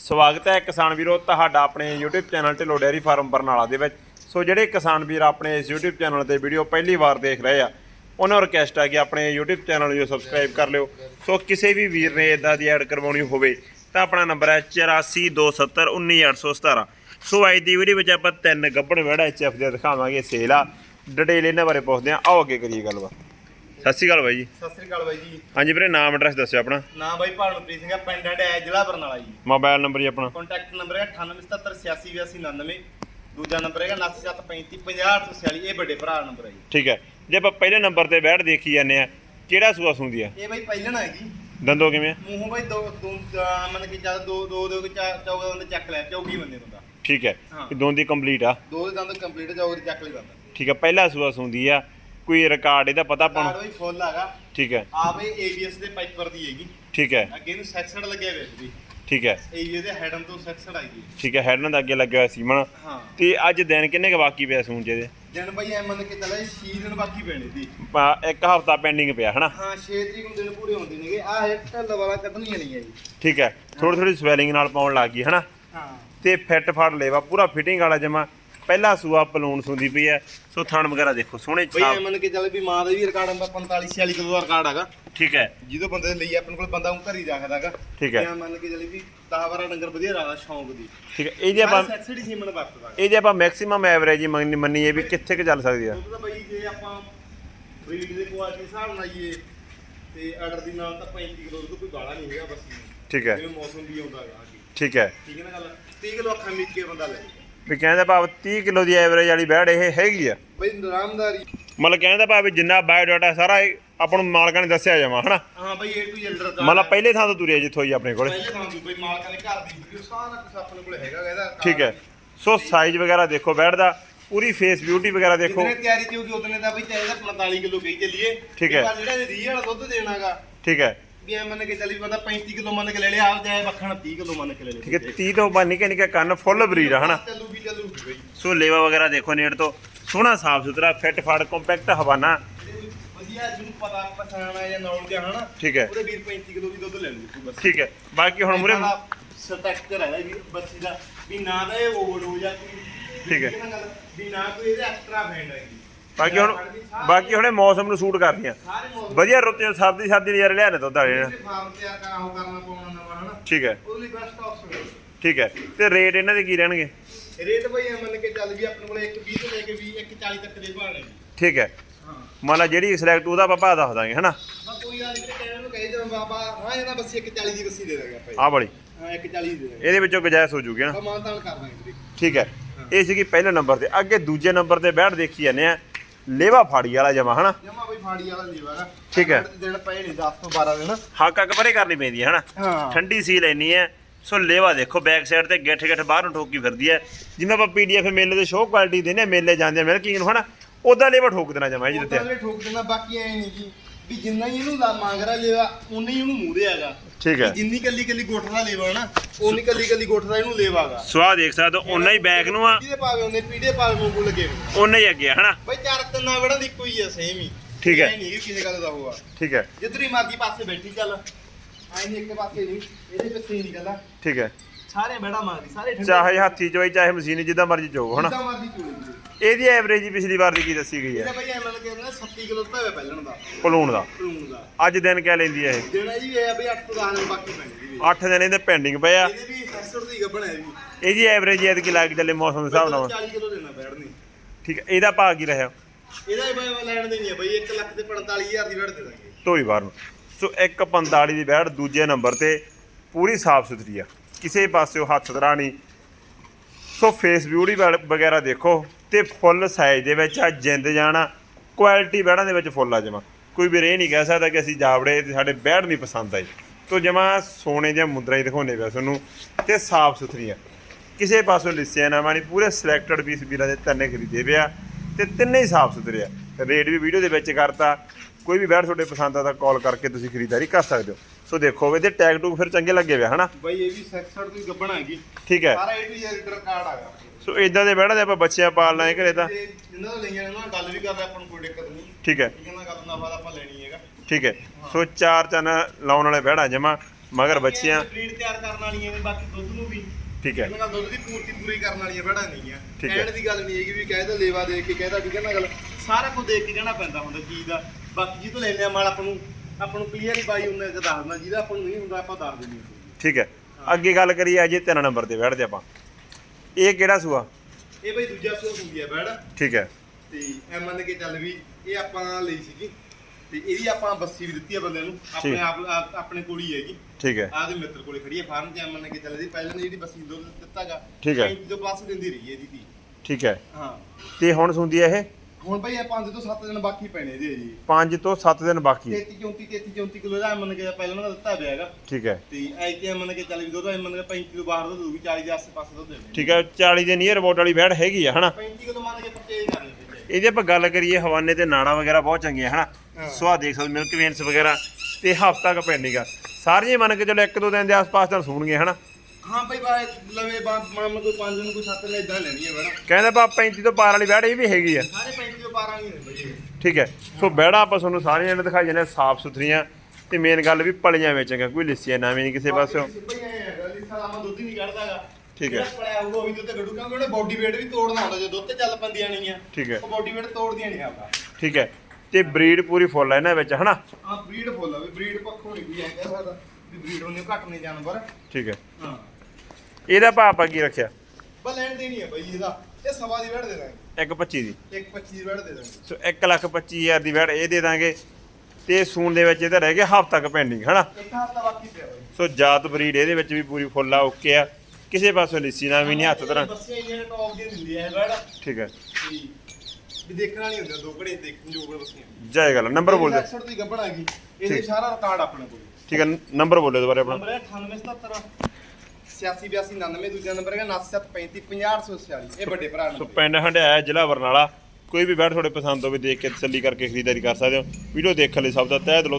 ਸਵਾਗਤ ਹੈ ਕਿਸਾਨ ਵੀਰੋ ਤੁਹਾਡਾ ਆਪਣੇ YouTube channel Dhillon dairy farm Barnala ਦੇ ਵਿੱਚ। ਸੋ ਜਿਹੜੇ ਕਿਸਾਨ ਵੀਰ ਆਪਣੇ ਇਸ YouTube ਚੈਨਲ ਤੇ ਵੀਡੀਓ ਪਹਿਲੀ ਵਾਰ ਦੇਖ ਰਹੇ ਆ, ਉਹਨਾਂ ਨੂੰ ਰਿਕਵੈਸਟ ਆ ਕਿ ਆਪਣੇ YouTube ਚੈਨਲ ਨੂੰ ਸਬਸਕ੍ਰਾਈਬ ਕਰ ਲਿਓ। ਸੋ ਕਿਸੇ ਵੀ ਵੀਰ ਨੇ ਇਦਾਂ ਦੀ ਐਡ ਕਰਵਾਉਣੀ ਹੋਵੇ, ਤਾਂ ਆਪਣਾ ਨੰਬਰ ਹੈ 8427191817 ਸੋ ਅੱਜ ਦੀ ਵੀਡੀਓ ਵਿੱਚ ਆਪਾਂ ਤਿੰਨ ਗੱਬੜ ਵੜਾ ਐਚਐਫ ਦੇ ਦਿਖਾਵਾਂਗੇ ਸੇਲ ਆ। ਡਿਟੇਲ ਇਹਨਾਂ ਬਾਰੇ ਪੁੱਛਦੇ ਆ। ਆਓ ਅੱਗੇ ਕਰੀਏ ਗੱਲਬਾਤ। ਸਤਿ ਸ਼੍ਰੀ ਅਕਾਲ ਬਾਈ ਜੀ। ਸਤਿ ਸ੍ਰੀ ਅਕਾਲ ਬਾਈ ਜੀ। ਹਾਂਜੀ ਵੀਰੇ ਨਾਮ ਐਡਰੈਸ ਦੱਸਿਓ ਆਪਣਾ। ਨਾਮ ਬਾਈ ਭਾਨੂਪ੍ਰੀਤ ਸਿੰਘ ਹੈ ਪਿੰਡ ਹੈ ਜ਼ਿਲ੍ਹਾ ਬਰਨਾਲਾ ਜੀ। ਮੋਬਾਈਲ ਨੰਬਰ ਜੀ ਆਪਣਾ। ਕੰਟੈਕਟ ਨੰਬਰ ਹੈ 9877868299 ਦੂਜਾ ਨੰਬਰ ਹੈਗਾ 9735500846 ਇਹ ਵੱਡੇ ਭਰਾ ਨੰਬਰ ਹੈ ਜੀ। ਠੀਕ ਹੈ। ਜੇ ਆਪਾਂ ਪਹਿਲੇ ਨੰਬਰ ਤੇ ਬੈਠ ਦੇਖੀ ਜਾਂਦੇ ਆ ਕਿਹੜਾ ਸੂਆ ਸੁੰਦੀ ਆ? ਇਹ ਬਾਈ ਪਹਿਲਣ ਹੈਗੀ ਦੰਦੋ ਕਿਵੇਂ ਆ? ਮੂੰਹੋਂ ਬਾਈ ਦੋ ਦੋ ਅਹ ਮਤਲਬ ਕਿ ਜਦ ਦੋ ਦੋ ਦੋ ਚਾ- ਚੌਕ ਬੰਦੇ ਚੱਕ ਲੈ ਚੌਕੀ ਬੰਦੇ ਬੰਦਾ ਠੀਕ ਹੈ। ਹਾਂ। ਇਹ ਦੋਨ ਦੀ ਕੰਪਲੀਟ ਆ। ਦੋ ਦੇ ਦੰਦ ਕੰਪਲੀਟ ਚੌਕ ਦੇ ਚੱਕ ਲੈ ਬੰਦਾ। ਠੀਕ ਹੈ ਪਹਿਲਾ ਸੂਆ ਸੁੰਦੀ ਆ। ਕੋਈ ਰਿਕਾਰਡ ਇਹਦਾ ਪਤਾ ਆਪਾਂ ਕਾਰਡ ਨੂੰ ਬਾਈ ਫੁੱਲ ਹੈਗਾ। ਠੀਕ ਹੈ। ਆ ਬਈ ABS ਦੇ ਪਾਈਪਰ ਦੀ ਹੈਗੀ। ਠੀਕ ਹੈ। ਅੱਗੇ ਨੂੰ ਸੈਕਸਡ ਲੱਗਿਆ ਹੋਇਆ ਜੀ ਠੀਕ ਹੈ। ABS ਦੇ ਹੈਡਮ ਤੋਂ ਸੈਕਸਡ ਆਈ ਠੀਕ ਹੈ ਹੈਡ ਨਾਲ ਅੱਗੇ ਲੱਗਿਆ ਹੋਇਆ ਸੀਮਨ ਹਾਂ। ਤੇ ਅੱਜ ਦਿਨ ਕਿੰਨੇ ਕ ਬਾਕੀ ਪਿਆ ਸੂਣ ਚ ਇਹਦੇ? ਦਿਨ ਬਾਈ ਐ ਮੰਨ ਕੇ ਚੱਲੇ 6 ਦਿਨ ਬਾਕੀ ਪੈਣੇ ਦੀ ਪਾ- ਇੱਕ ਹਫਤਾ ਪੈਂਡਿੰਗ ਪਿਆ ਹਨਾ? ਹਾਂ 6 ਤਰੀਕ ਨੂੰ ਦਿਨ ਪੂਰੇ ਹੁੰਦੇ ਨੇਗੇ। ਆਹ ਇੱਕ ਢੱਲ ਵਾਲਾ ਕੱਢਣੀਆਂ ਨਹੀਂ ਹੈ ਜੀ ਠੀਕ ਹੈ। ਥੋੜੀ ਥੋੜੀ ਸਵੈਲਿੰਗ ਨਾਲ ਪਾਉਣ ਲੱਗ ਗਈ ਹਨਾ? ਹਾਂ। ਤੇ ਫਿੱਟ ਫੜ ਲੇਵਾ ਪੂਰਾ ਫਿਟਿੰਗ ਵਾਲਾ ਜਮਾ। ਪਹਿਲਾ ਸੂਆ ਪਲੂਣ ਸੁੰਦੀ ਪਈ ਹੈ। ਸੋ ਥਣ ਵਗੈਰਾ ਦੇਖੋ ਸੋਹਣੇ ਬਈ ਐ ਛਾਪ ਮੰਨ ਕੇ ਚੱਲ ਵੀ ਮਾਂ ਦਾ ਵੀ ਰਿਕਾਰਡ ਹੁੰਦਾ 45 46 ਕਿਲੋ ਦਾ ਰਿਕਾਰਡ ਹੈਗਾ। ਠੀਕ ਹੈ। ਜਿਹਦੋਂ ਬੰਦੇ ਲਈ ਆਪਣੇ ਕੋਲ ਬੰਦਾ ਉਹ ਘਰੀ ਰੱਖਦਾ ਹੈਗਾ। ਠੀਕ ਹੈ। ਐ ਮੰਨ ਕੇ ਚੱਲ ਵੀ 10 12 ਡੰਗਰ ਵਧੀਆ ਰੱਖਦਾ ਸ਼ੌਂਕ ਦੀ। ਠੀਕ ਹੈ ਇਹ ਜੇ ਆਪਾਂ ਸੈਕਸਡੀ ਸੀਮਨ ਵਰਤਦਾ ਇਹ ਜੇ ਆਪਾਂ ਮੈਕਸਿਮਮ ਐਵਰੇਜ ਮੰਨੀਏ ਵੀ ਕਿੱਥੇ ਕ ਚੱਲ ਸਕਦੀ ਆ। ਉਹ ਤਾਂ ਬਈ ਜੇ ਆਪਾਂ ਬਰੀਡ ਦੇ ਕੁਆਲਿਟੀ ਹਿਸਾਬ ਨਾਲ ਲਾਈਏ ਤੇ ਆਰਡਰ ਦੀ ਨਾਲ ਤਾਂ 35 ਕਿਲੋ ਤੋਂ ਕੋਈ ਗਾਲਾ ਨਹੀਂ ਹੈਗਾ ਬਸ। ਠੀਕ ਹੈ। ਜਿਵੇਂ ਮੌਸਮ ਵੀ ਆਉਂਦਾ ਹੈਗਾ ਅੱਗੇ ਠੀਕ ਹੈ। ਠੀਕ ਹੈ ਨਾ ਗੱਲ? 30 ਕਿਲੋ ਅੱਖਾਂ ਮੀਚ ਕੇ ਬੰਦਾ ਲੈ ਵੀ ਕਹਿੰਦਾ ਭਾਵ 30 ਕਿਲੋ ਦੀ ਐਵਰੇਜ ਵਾਲੀ ਬੈੜ ਇਹ ਹੈਗੀ ਆ। ਬਈ ਨਰਾਮਦਾਰੀ ਮਤਲਬ ਕਹਿੰਦਾ ਭਾਵ ਵੀ ਜਿੰਨਾ ਬਾਇਓਡਾਟਾ ਸਾਰਾ ਇਹ ਆਪਾਂ ਨੂੰ ਮਾਲਕਾਂ ਨੇ ਦੱਸਿਆ ਜਾਵਾ ਹਨਾ? ਹਾਂ ਬਈ A to Z ਰਿਕਾਰਡ ਮਤਲਬ ਪਹਿਲੇ ਥਾਂ ਤੋਂ ਤੁਰਿਆ ਜਿੱਥੋਂ ਹੀ ਆਪਣੇ ਕੋਲੇ। ਪਹਿਲੇ ਥਾਂ ਤੋਂ ਬਈ ਮਾਲਕਾਂ ਦੇ ਘਰ ਦੀ ਵੀਡੀਓ ਸਾਰਾ ਕੁਝ ਆਪਣੇ ਕੋਲ ਹੈਗਾ ਇਹਦਾ। ਠੀਕ ਹੈ। ਸੋ ਸਾਈਜ਼ ਵਗੈਰਾ ਦੇਖੋ ਬੈੜ ਦਾ ਪੂਰੀ ਫੇਸ ਬਿਊਟੀ ਵਗੈਰਾ ਦੇਖੋ। ਜਿੰਨੇ ਤਿਆਰੀ ਤੇ ਹੋਗੀ ਉਤਨੇ ਦਾ ਬਈ ਚਾਹੀਦਾ 45 ਕਿਲੋ ਕਹੀ ਚੱਲੀਏ। ਠੀਕ ਹੈ। ਪਰ ਜਿਹੜਾ ਇਹ ਰੀ ਵਾਲਾ ਦੁੱਧ ਦੇਣਾਗਾ ਠੀਕ ਹੈ। ਵੀ ਐ ਮੰਨ ਕੇ ਚੱਲੀ ਬੰਦਾ 35 ਕਿਲੋ ਮੰਨ ਕੇ ਲੈ ਲਿਆ ਆਪ ਜਾਏ ਵੱਖਣ 30 ਕਿਲੋ ਮੰਨ ਕੇ ਲੈ ਲਿਆ ਠੀਕ ਹੈ 30 ਤੋਂ ਬਾਅਦ ਨਿੱਕੇ ਨਿੱਕੇ ਕੰਨ ਫੁੱਲ ਬਰੀਡ ਹਨਾ? ਚੱਲੂਗੀ ਬਈ ਸੋ ਲੇਵਾ ਵਗੈਰਾ ਦੇਖੋ ਨੇੜ ਤੋਂ। ਸੋਹਣਾ ਸਾਫ਼ ਸੁਥਰਾ ਫਿੱਟ ਫੜ ਕੰਪੈਕਟ ਹਵਾਨਾ। ਵਧੀਆ ਜਿਹਨੂੰ ਪਤਾ ਪਛਾਣ ਆ ਜਾਂ ਨੌਲੇਜ ਆ ਹਨਾ? ਠੀਕ ਹੈ। ਉਹਦੇ ਵੀਰ 35 ਕਿਲੋ ਵੀ ਦੁੱਧ ਲੈ ਲੂ ਤੂੰ ਬਸ। ਠੀਕ ਹੈ। ਬਾਕੀ ਹੁਣ ਮੁਰੇ ਸਟਰਕਚਰ ਹੈ ਵੀਰ ਬੱਸੀ ਦਾ ਵੀ ਨਾ ਤਾਂ ਇਹ ਓਵਰ ਹੋ ਜਾ ਕੋਈ ਠੀਕ ਹੈ। ਨਾ ਗੱਲ, ਵੀ ਨਾ ਕੋਈ ਇਹਦੇ ਐਕਸਟਰਾ ਫੈਂਡ ਹੈ ਬਾਕੀ ਹੁਣ ਬਾਕੀ ਹੁਣੇ ਮੌਸਮ ਨੂੰ ਸੂਟ ਕਰਦੀਆਂ। ਸਾਰੇ ਮੌਸਮ ਵਧੀਆ ਰੁੱਤ ਸਰਦੀ ਸਰਦੀ ਨਜ਼ਾਰੇ ਲਿਆ ਨੇ ਦੁੱਧ ਵਾਲੇ ਨੇ ਫਾਰਮ ਕਰਨਾ ਪਾਉਣਾ ਨਵਾਂ ਹਨਾ? ਠੀਕ ਹੈ। ਉਹਦੇ ਲਈ ਬੈਸਟ ਆਪਸ਼ਨ ਹੈ। ਠੀਕ ਹੈ। ਤੇ ਰੇਟ ਇਹਨਾਂ ਦੇ ਕੀ ਰਹਿਣਗੇ? ਰੇਟ ਬਈ ਐ ਮੰਨ ਕੇ ਚੱਲ ਵੀ ਆਪਣੇ ਕੋਲ 120 ਤੋਂ ਲੈ ਕੇ ਵੀ 140 ਤੱਕ ਦੇ ਭਾਣੇ ਠੀਕ ਹੈ। ਹਾਂ। ਮੰਨ ਲਾ ਜਿਹੜੀ ਸਿਲੈਕਟ ਉਹਦਾ ਆਪਾਂ ਭਾਅ ਦੱਸ ਦਾਂਗੇ ਹਨਾ? ਬਸ ਕੋਈ ਗੱਲ ਨਹੀਂ ਕਹਿਣ ਨੂੰ ਕਹੀ ਜਦੋਂ ਬਾਬਾ ਹਾਂ ਇਹਨਾਂ ਬਸ 140 ਦੀ ਰੱਸੀ ਦੇ ਦਾਂਗੇ ਆਪਾਂ ਆਹ ਵਾਲੀ। ਹਾਂ 140 ਦੀ ਦਾਂਗੇ। ਇਹਦੇ ਵਿੱਚੋਂ ਗੁਜਾਇਸ਼ ਹੋ ਜੂਗੀ ਨਾ ਆਪਾਂ ਮਾਨਤਾਨ ਕਰ ਦਾਂਗੇ ਵੀਰੇ ਠੀਕ ਹੈ। ਇਹ ਸੀਗੀ ਪਹਿਲੇ ਨੰਬਰ ਤੇ। ਅੱਗੇ ਦੂਜੇ ਨੰਬਰ ਤੇ ਬੈਠ ਦੇਖੀ ਜਾਂਦੇ ਆ। ਲੇਵਾ ਫਾੜੀ ਵਾਲਾ ਜਮਾ ਹਨਾ? ਜਮਾ ਬਈ ਫਾੜੀ ਵਾਲਾ ਲੀਵਾਗਾ ਠੀਕ ਹੈ। ਦਿਨ ਪਏ ਨਹੀਂ 10 ਤੋਂ 12 ਦਿਨ। ਹੱਕ ਹੱਕ ਪਰੇ ਕਰਨੀ ਪੈਂਦੀ ਹੈ ਹਨਾ? ਹਾਂ। ਠੰਡੀ ਸੀਲ ਇੰਨੀ ਹੈ। ਸੋ ਲੇਵਾ ਦੇਖੋ ਬੈਕ ਸਾਈਡ ਤੇ ਗਿੱਠ ਗਿੱਠ ਬਾਹਰ ਨੂੰ ਠੋਕੀ ਫਿਰਦੀ ਹੈ। ਜਿਵੇਂ ਆਪਾਂ ਪੀਡੀਐਫ ਮੇਲੇ ਦੇ ਸ਼ੋਅ ਕੁਆਲਿਟੀ ਦੇਨੇ ਮੇਲੇ ਜਾਂਦੇ ਮਿਲਕਿੰਗ ਨੂੰ ਹਨਾ ਉਦਾਂ ਲੇਵਾ ਠੋਕ ਦੇਣਾ ਜਮਾ ਜੀ ਉਹ ਦਿੱਤੇ ਤਾਂ ਠੋਕ ਦਿੰਦਾ ਬਾਕੀ ਐ ਨਹੀਂ ਜੀ ਵੀ ਜਿੰਨਾ ਹੀ ਇਹਨੂੰ ਲਾ ਮੰਗ ਰਿਹਾ ਲੇਵਾ ਉਨਾ ਹੀ ਉਹਨੂੰ ਮੂਹਰੇ ਹੈਗਾ। ਠੀਕ ਹੈ। ਜਿੰਨੀ ਕੱਲੀ ਕੱਲੀ ਗੋਠ ਦਾ ਲੇਵਾ ਨਾ ਉਨੀ ਕੱਲੀ ਕੱਲੀ ਗੋਠ ਦਾ ਇਹਨੂੰ ਲੇਵਾਗਾ ਸਵਾਹ ਦੇਖ ਸਕਦੇ ਹੋ ਓਨਾ ਹੀ ਬੈਕ ਨੂੰ ਆ। ਜਿਹਦੇ ਪਾਵੇ ਉਹਨੇ ਪੀੜੇ ਪਾਵੇ ਮੂੰਹ ਲੱਗੇ ਹੋਏ। ਓਨਾ ਹੀ ਅੱਗੇ ਆ, ਹਨਾ? ਬਈ ਚਾਰ ਤਿੰਨਾਂ ਵੜਾਂ ਦੀ ਇੱਕੋ ਹੀ ਆ ਸੇਮ ਹੀ। ਠੀਕ ਹੈ। ਐ ਨਹੀਂ ਕਿ ਕਿਸੇ ਗੱਲ ਦਾ ਹੋਆ ਠੀਕ ਹੈ। ਜਿੱਧਰ ਹੀ ਮਰਜ਼ੀ ਪਾਸੇ ਬੈਠੀ ਚੱਲ। ਆਈ ਨਹੀਂ ਇੱਕ ਪਾਸੇ ਨਹੀਂ ਇਹਦੇ ਪਿੱਛੇ ਹੀ ਨਹੀਂ ਗੱਲਾਂ। ਠੀਕ ਹੈ। ਸਾਰੇ ਬੈਠਾ ਮਾਰਦੀ ਸਾਰੇ ਠੰਡੇ। ਚਾਹੇ ਹੱਥੀ ਚੋਈ ਚਾਹੇ ਮਸ਼ੀਨੀ ਜਿੱਦਾਂ ਮਰਜ਼ੀ ਚੋਓ ਹਨਾ? ਜਿੱਦਾਂ ਮਰਜ਼ੀ ਚੋਲੀ ਇਹਦੀ ਐਵਰੇਜ ਪਿਛਲੀ ਵਾਰ ਦੀ ਕੀ ਦੱਸੀ ਗਈ ਇਹਦਾ ਹੈ ਬਈ ਐ ਮੰਨ ਕੇ ਨਾ 37 ਕਿਲੋ ਤਾਂ ਹੋਇਆ ਪਹਿਲਣ ਦਾ। ਪਲੂਣ ਦਾ। ਪਲੂਣ ਦਾ। ਅੱਜ ਦਿਨ ਕਹਿ ਲੈਂਦੀ ਹੈ ਇਹ। ਦੇਣਾ ਜੀ ਇਹ ਆ ਬਈ 8 ਤੋਂ 10 ਦਿਨ ਬਾਕੀ ਪੈਣੀ ਜੀ। 8 ਦਿਨ ਇਹਦੇ ਪੈਂਡਿੰਗ ਪਏ ਆ। ਇਹਦੇ ਵੀ ਸੈਕਟਰ ਦੀ ਗੱਬਣ ਹੈ ਜੀ। ਇਹਦੀ ਐਵਰੇਜ ਐਦ ਕੀ ਲੱਗ ਚੱਲੇ ਮੌਸਮ ਦੇ ਹਿਸਾਬ ਨਾਲ। 40 ਕਿਲੋ ਦੇਣਾ ਬੈਠਣੀ ਠੀਕ ਹੈ ਇਹਦਾ ਭਾਅ ਕੀ ਰਿਹਾ? ਇਹਦਾ ਹੀ ਬਈ ਲੈਣ ਦੇ ਨਹੀਂ ਹੈ ਬਈ 1 ਲੱਖ ਤੇ 45000 ਦੀ ਬੈਠ ਦੇ ਦਾਂਗੇ। ਧੋਰੀ ਬਾਹਰ ਨੂੰ। ਸੋ 145 ਦੀ ਬੈੜ ਦੂਜੇ ਨੰਬਰ ਤੇ ਪੂਰੀ ਸਾਫ਼ ਸੁਥਰੀ ਆ। ਕਿਸੇ ਪਾਸਿਓ ਹੱਥ ਦਰਾ ਨਹੀਂ। ਸੋ ਫੇਸ ਬਿਊਟੀ ਵਗੈਰਾ ਦੇਖੋ ਤੇ ਫੁੱਲ ਸਾਈਜ਼ ਦੇ ਵਿੱਚ ਆ, ਜਿੰਦ ਜਾਣਾ। ਕੁਆਲਿਟੀ ਬੈੜਾਂ ਦੇ ਵਿੱਚ ਫੁੱਲ ਆ ਜਮਾ। ਕੋਈ ਵੀ ਇਹ ਨਹੀਂ ਕਹਿ ਸਕਦਾ ਕਿ ਅਸੀਂ ਜਾਵੜੇ ਤੇ ਸਾਡੇ ਬੈੜ ਨਹੀਂ ਪਸੰਦ ਆਈ ਤੋ ਜਮਾ ਸੋਨੇ ਜਿਹਾ ਮੁੰਦਰਾਂ ਹੀ ਦਿਖਾਉਣੇ ਪਿਆ ਤੁਹਾਨੂੰ ਤੇ ਸਾਫ਼ ਸੁਥਰੀਆਂ ਕਿਸੇ ਪਾਸੋਂ ਲਿਸਿਆ ਨਾ ਮਾਣੀ ਪੂਰੇ ਸਿਲੈਕਟਡ ਪੀਸ ਵੀਰਾਂ ਦੇ ਤਿੰਨੇ ਖਰੀਦੇ ਪਿਆ ਤੇ ਤਿੰਨੇ ਹੀ ਸਾਫ਼ ਸੁਥਰੇ ਆ। ਰੇਟ ਵੀ ਵੀਡੀਓ ਦੇ ਵਿੱਚ ਕਰਤਾ। ਕੋਈ ਵੀ ਬੈਠ ਤੁਹਾਡੇ ਪਸੰਦ ਆ ਤਾਂ ਕਾਲ ਕਰਕੇ ਤੁਸੀਂ ਖਰੀਦਦਾਰੀ ਕਰ ਸਕਦੇ ਹੋ। ਸੋ ਦੇਖੋ ਇਹਦੇ ਟੈਗ ਟੂਗ ਫਿਰ ਚੰਗੇ ਲੱਗੇ ਪਿਆ ਹਨਾ? ਬਈ ਇਹ ਵੀ ਸੈਕਟਰ ਦੀ ਗੱਬਣ ਹੈਗੀ। ਠੀਕ ਹੈ। ਸਾਰਾ A to Z ਰਿਕਾਰਡ ਆਗਾ ਸੋ ਇਦਾਂ ਦੇ ਬੈਠਾ ਦੇ ਆਪਾਂ ਬੱਚਿਆਂ ਪਾਲਣਾ ਹੈ ਘਰੇ ਤਾਂ। ਤੇ ਜਿੰਨਾਂ ਤੋਂ ਲਈਆਂ ਨੇ ਉਹਨਾਂ ਨਾਲ ਗੱਲ ਵੀ ਕਰਦੇ ਆਪਾਂ ਨੂੰ ਕੋਈ ਦਿੱਕਤ ਨਹੀਂ। ਠੀਕ ਹੈ। ਠੀਕ ਹੈ ਨਾ ਗੱਲ ਦਾ ਬਾਅਦ ਆਪਾਂ ਲੈਣੀ ਹੈਗਾ। ਠੀਕ ਹੈ। ਸੋ ਚਾਰ ਚੰਨ ਲਾਉਣ ਵਾਲੇ ਬਹਿੜਾ ਜਮਾ ਮਗਰ ਬੱਚੀਆਂ ਬਰੀਡ ਤਿਆਰ ਕਰਨ ਵਾਲੀਆਂ ਨੇ ਬਾਕੀ ਦੁੱਧ ਨੂੰ ਵੀ। ਠੀਕ ਹੈ। ਇਹਨਾਂ ਨਾਲ ਦੁੱਧ ਦੀ ਪੂਰਤੀ ਪੂਰੀ ਕਰਨ ਵਾਲੀਆਂ ਬੜਾ ਨਹੀਂ ਆ ਠੀਕ ਹੈ। ਕਹਿਣ ਦੀ ਗੱਲ ਨਹੀਂ ਹੈਗੀ ਵੀ ਕਹਿ ਤਾਂ ਲੇਵਾ ਦੇਖ ਕੇ ਕਹਿਦਾ ਠੀਕ ਹੈ ਨਾ ਗੱਲ। ਸਾਰਾ ਕੁਝ ਦੇਖ ਕੇ ਕਹਿਣਾ ਪੈਂਦਾ ਹੁੰਦਾ ਚੀਜ਼ ਦਾ। ਬਾਕੀ ਜੀ ਤੋਂ ਲੈਣੇ ਆ ਮਾਲ ਆਪਾਂ ਨੂੰ ਆਪਾਂ ਨੂੰ ਕਲੀਅਰ ਹੀ ਬਾਈ ਉਹਨਾਂ ਦਾ ਦੱਸਣਾ ਜਿਹਦਾ ਆਪਾਂ ਨੂੰ ਨਹੀਂ ਹੁੰਦਾ ਆਪਾਂ ਦੱਸ ਦਿੰਦੇ ਹਾਂ। ਠੀਕ ਹੈ। ਅੱਗੇ ਗੱਲ ਕਰੀਏ ਅਜੇ ਤਿੰਨ ਨੰਬਰ ਤੇ ਬੈਠਦੇ ਆਪਾਂ। ਇਹ ਕਿਹੜਾ ਸੂਆ? ਇਹ ਬਈ ਦੂਜਾ ਸੋ ਹੁੰਦੀ ਆ ਬੈੜ ਠੀਕ ਹੈ। ਤੇ ਐ ਮੰਨ ਕੇ ਚੱਲ ਵੀ ਇਹ ਆਪਾਂ ਲਈ ਸੀਗੀ। ਤੇ ਇਹਦੀ ਆਪਾਂ ਬੱਸੀ ਵੀ ਦਿੱਤੀ ਆ ਬੰਦੇ ਨੂੰ ਆਪਣੇ। ਆਪ ਆਪ- ਆਪਣੇ ਕੋਲ ਹੀ ਹੈਗੀ। ਠੀਕ ਹੈ। ਆਦੇ ਮਿੱਤਰ ਕੋਲੇ ਖੜੀ ਹੈ ਫਾਰਮ ਤੇ ਮੰਨ ਕੇ ਚੱਲਦੀ ਪਹਿਲਾਂ ਨੇ ਜਿਹੜੀ ਬੱਸੀ ਦੁੱਧ ਦਿੱਤਾਗਾ। ਠੀਕ ਹੈ। ਤੋਂ ਪਲੱਸ ਦਿੰਦੀ ਰਹੀ ਹੈ ਇਹਦੀ ਠੀਕ ਹੈ। ਹਾਂ। ਤੇ ਹੁਣ ਸੁਣਦੀ ਹੈ ਇਹ? ਹੁਣ ਬਈ ਇਹ 5 ਤੋਂ 7 ਦਿਨ ਬਾਕੀ ਪੈਣੇ ਇਹਦੇ ਜੀ। 5 ਤੋਂ 7 ਦਿਨ ਬਾਕੀ। 33 34 33 34 ਕਿਲੋ ਦਾ ਮੰਨ ਕੇ ਪਹਿਲਾਂ ਦਾ ਦਿੱਤਾ ਪਿਆ ਹੈਗਾ। ਠੀਕ ਹੈ। ਤੇ ਐ ਕਿ ਮੰਨ ਕੇ ਚੱਲ ਵੀ ਦੁੱਧ ਐ ਮੰਨ ਕੇ 35 ਕਿਲੋ ਬਾਹਰ ਦਾ ਦੂਗੀ 40 ਦੇ ਆਸ ਪਾਸ ਦੁੱਧ ਦੇਣੇ। ਠੀਕ ਹੈ 40 ਦੇ ਨੀਅਰ ਅਬਾਊਟ ਵਾਲੀ ਬੈੜ ਹੈਗੀ ਆ ਹਨਾ? 35 ਕਿਲੋ ਮੰਨ ਕੇ ਪਰਚੇਜ ਕਰ ਲੈਂਦੇ ਇਹਦੀ ਆਪਾਂ ਗੱਲ ਕਰੀਏ ਹਵਾਨੇ ਤੇ ਨਾੜਾ ਵਗੈਰਾ ਬਹੁਤ ਚੰਗੀਆਂ ਹਨਾ। ਸੁਆਹ ਦੇਖ ਸਕਦੇ ਮਿਲਕ ਵੇਨਸ ਵਗੈਰਾ ਤੇ ਹਫਤਾ ਕ ਪੈਂਡਿੰਗ ਸਾਰੀਆਂ ਮੰਨ ਕੇ ਚਲੋ ਇੱਕ ਦੋ ਦਿਨ ਦੇ ਆਸ-ਪਾਸ ਤਾਂ ਸੂਣਗੇ ਹਨਾ? ਹਾਂ ਬਈ ਬਾਏ ਲਵੇ ਬਾ ਮਾਮ ਕੋਈ 5 ਨੂੰ ਕੋਈ 7 ਨੇ ਇਦਾਂ ਲੈਣੀ ਹੈ ਬੜਾ ਕਹਿੰਦੇ ਪਾ 35 ਤੋਂ ਪਾਰ ਵਾਲੀ ਬੈੜ ਇਹ ਵੀ ਹੈਗੀ ਆ। ਸਾਰੇ 35 ਤੋਂ 12 ਨਹੀਂ ਨੇ ਬਈ ਇਹ। ਠੀਕ ਹੈ। ਸੋ ਬੈੜਾ ਆਪਾਂ ਤੁਹਾਨੂੰ ਸਾਰੀਆਂ ਨੇ ਦਿਖਾਈ ਜਾਂਦੇ ਸਾਫ਼ ਸੁਥਰੀਆਂ। ਤੇ ਮੇਨ ਗੱਲ ਵੀ ਪਲੀਆਂ ਵੇਚਾਂਗੇ ਕੋਈ ਲਿੱਸੀਆਂ ਨਾ ਵੀ ਨਹੀਂ ਕਿਸੇ ਪਾਸਿਓਂ। ਦੁੱਧ ਨਹੀਂ ਕੱਢਦਾਗਾ। ਠੀਕ ਹੈ। ਪੜਿਆ ਹੋਊਗਾ ਉਹੀ ਦੁੱਧ ਤੇ ਕੱਢੂ ਕਿਉਂਕਿ ਉਹਨੇ ਬੋਡੀ weight ਵੀ ਤੋੜਨਾ ਹੁੰਦਾ ਜੇ ਦੁੱਧ ਤੇ ਚੱਲ ਪੈਂਦੀਆਂ ਨਹੀਂ ਆ ਠੀਕ ਹੈ। ਉਹ ਬੋਡੀ weight ਤੋੜਦੀਆਂ ਨਹੀਂ ਆਪਦਾ ਠੀਕ ਹੈ। ਤੇ ਬਰੀਡ ਪੂਰੀ ਫੁੱਲ ਹੈ ਇਹਨਾਂ ਵਿੱਚ ਹਨਾ? ਆ ਬਰੀਡ ਫੁੱਲ ਆ ਵੀ ਬਰੀਡ ਪੱਖੋਂ ਨਹੀਂ ਕੋਈ ਐਂ ਕਹਿ ਸਕਦਾ ਵੀ ਬਰੀਡ ਉਹਨੇ ਘੱਟ ਨਹੀਂ ਜਾਨਵਰ। ਠੀਕ ਹੈ। ਹਾਂ। ਇਹਦਾ ਭਾਅ ਆਪਾਂ ਕੀ ਰੱਖਿਆ? ਬਸ ਲੈਣ ਦੇਣੀ ਹੈ ਬਈ ਇਹਦਾ ਇਹ ਸਵਾ ਦੀ ਵੜ ਦੇ ਦਾਂਗੇ ਇੱਕ 25 ਦੀ। ਇੱਕ 25 ਦੀ ਵੜ ਦੇ ਦਾਂਗੇ। ਸੋ 1 ਲੱਖ 25 ਹਜ਼ਾਰ ਦੀ ਵੈਟ ਇਹ ਦੇ ਦਾਂਗੇ। ਤੇ ਸੂਣ ਦੇ ਵਿੱਚ ਇਹਦਾ ਰਹਿ ਗਿਆ ਹਫ਼ਤਾ ਤੱਕ ਪੈਂਡਿੰਗ ਹਨਾ? ਇੱਕ ਹਫ਼ਤਾ ਬਾਕੀ ਪਿਆ ਬਈ ਸੋ ਜਾਤ ਬਰੀਡ ਇਹਦੇ ਵਿੱਚ ਵੀ ਪੂਰੀ ਫੁੱਲ ਆ ਓਕੇ ਆ। ਕਿਸੇ ਪਾਸੋਂ ਲਿੱਸੀ ਨਾ ਵੀ ਨਹੀਂ ਹੱਥ ਤਰ੍ਹਾਂ। ਟੌਪ ਦਿੰਦੀ ਵੜ। ਠੀਕ ਹੈ ਵੀ ਦੇਖਣਾ ਨਹੀਂ ਹੁੰਦਾ ਦੋ ਘੜੇ ਦੇਖਣ ਜੋ ਬੱਸੀਆਂ ਜੈ ਗੱਲ ਨੰਬਰ ਬੋਲ ਦਿਓ 61 ਦੀ ਗੱਬਣ ਆ ਗਈ। ਇਹਦੇ ਠੀਕ। ਸਾਰਾ ਰਿਕਾਰਡ ਆਪਣੇ ਕੋਲ। ਠੀਕ ਹੈ ਨੰਬਰ ਬੋਲਿਓ ਦੁਬਾਰਾ ਆਪਣਾ। ਨੰਬਰ ਹੈ 9877 86 82 99 ਦੂਜਾ ਨੰਬਰ ਹੈਗਾ 9735 50846 ਇਹ ਵੱਡੇ ਭਰਾ ਸੋ ਨੰਬਰ ਪਿੰਡ ਹੰਡਿਆਇਆ ਜ਼ਿਲ੍ਹਾ ਬਰਨਾਲਾ। ਕੋਈ ਵੀ ਬੈਠ ਤੁਹਾਡੇ ਪਸੰਦ ਹੋਵੇ, ਦੇਖ ਕੇ ਤਸੱਲੀ ਕਰਕੇ ਖਰੀਦਦਾਰੀ ਕਰ ਸਕਦੇ ਹੋ। ਵੀਡੀਓ ਦੇਖਣ ਲਈ ਸਭ ਦਾ ਤਹਿ ਦਿਲੋਂ